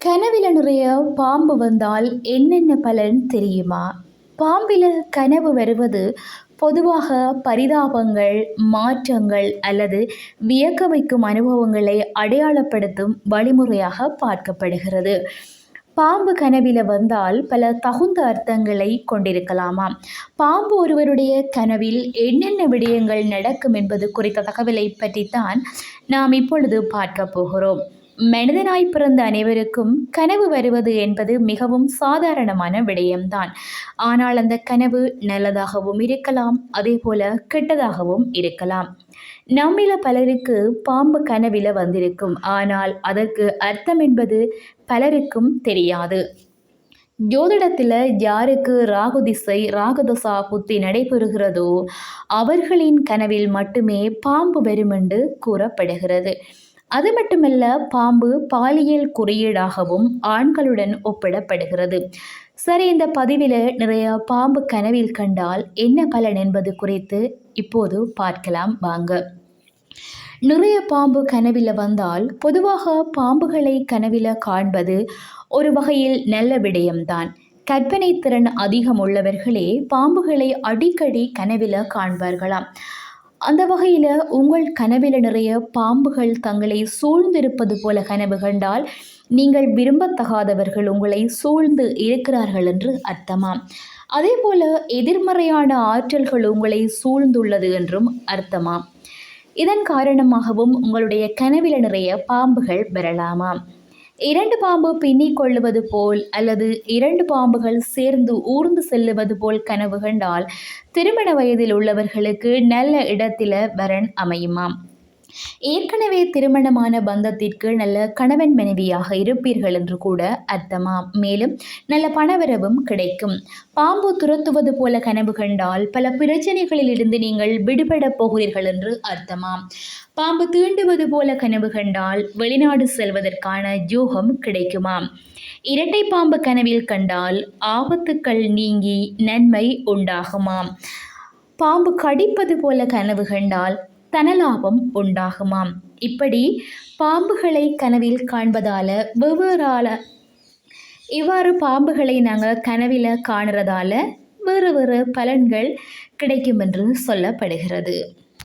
கனவில் நிறைய பாம்பு வந்தால் என்னென்ன பலன் தெரியுமா? பாம்பில் கனவு வருவது பொதுவாக பரிதாபங்கள் மாற்றங்கள் அல்லது வியக்க வைக்கும் அனுபவங்களை அடையாளப்படுத்தும் வழிமுறையாக பார்க்கப்படுகிறது. பாம்பு கனவில வந்தால் பல தகுந்த அர்த்தங்களை கொண்டிருக்கலாமாம் பாம்பு ஒருவருடைய கனவில் என்னென்ன விடயங்கள் நடக்கும் என்பது குறித்த தகவலை பற்றித்தான் நாம் இப்பொழுது பார்க்க போகிறோம். மனிதனாய் பிறந்த அனைவருக்கும் கனவு வருவது என்பது மிகவும் சாதாரணமான விடயம்தான். ஆனால் அந்த கனவு நல்லதாகவும் இருக்கலாம் அதே போல கெட்டதாகவும் இருக்கலாம். நம்மில பலருக்கு பாம்பு கனவில வந்திருக்கும். ஆனால் அதற்கு அர்த்தம் என்பது பலருக்கும் தெரியாது. ஜோதிடத்தில் யாருக்கு ராகு திசை ராகதசா புத்தி நடைபெறுகிறதோ அவர்களின் கனவில் மட்டுமே பாம்பு வருமென்று கூறப்படுகிறது. அது மட்டுமல்ல பாம்பு பாலியல் குறியீடாகவும் ஆண்களுடன் ஒப்பிடப்படுகிறது. சரி இந்த பதிவில் நிறைய பாம்பு கனவில் கண்டால் என்ன பலன் என்பது குறித்து இப்போது பார்க்கலாம் வாங்க. நிறைய பாம்பு கனவில் வந்தால் பொதுவாக பாம்புகளை கனவில் காண்பது ஒரு வகையில் நல்ல விடயம்தான். கற்பனை திறன் அதிகம் உள்ளவர்களே பாம்புகளை அடிக்கடி கனவில் காண்பார்களாம். அந்த வகையில் உங்கள் கனவில் நிறைய பாம்புகள் தங்களை சூழ்ந்திருப்பது போல கனவு கண்டால் நீங்கள் விரும்பத்தகாதவர்கள் உங்களை சூழ்ந்து இருக்கிறார்கள் என்று அர்த்தமாம். அதே போல எதிர்மறையான ஆற்றல்கள் உங்களை சூழ்ந்துள்ளது என்றும் அர்த்தமாம். இதன் காரணமாகவும் உங்களுடைய கனவில் நிறைய பாம்புகள் வரலாமாம். இரண்டு பாம்பு பின்னிக் கொள்ளுவது போல் அல்லது இரண்டு பாம்புகள் சேர்ந்து ஊர்ந்து செல்லுவது போல் கனவு கண்டால் திருமண வயதில் உள்ளவர்களுக்கு நல்ல இடத்தில வரன் அமையுமாம். ஏற்கனவே திருமணமான பந்தத்திற்கு நல்ல கணவன் மனைவியாக இருப்பீர்கள் என்று கூட அர்த்தமாம். மேலும் நல்ல பணவரவும் கிடைக்கும். பாம்பு துரத்துவது போல கனவு கண்டால் பல பிரச்சனைகளில் இருந்து நீங்கள் விடுபடப் போகிறீர்கள் என்று அர்த்தமாம். பாம்பு தீண்டுவது போல கனவு கண்டால் வெளிநாடு செல்வதற்கான யூகம் கிடைக்குமாம். இரட்டை பாம்பு கனவில் கண்டால் ஆபத்துக்கள் நீங்கி நன்மை உண்டாகுமாம். பாம்பு கடிப்பது போல கனவு கண்டால் தனலாபம் உண்டாகுமாம். இப்படி பாம்புகளை கனவில் காண்பதால் வெவ்வேறால இவ்வாறு பாம்புகளை நாங்கள் கனவில் காணுறதால வேறு வேறு பலன்கள் கிடைக்கும் என்று சொல்லப்படுகிறது.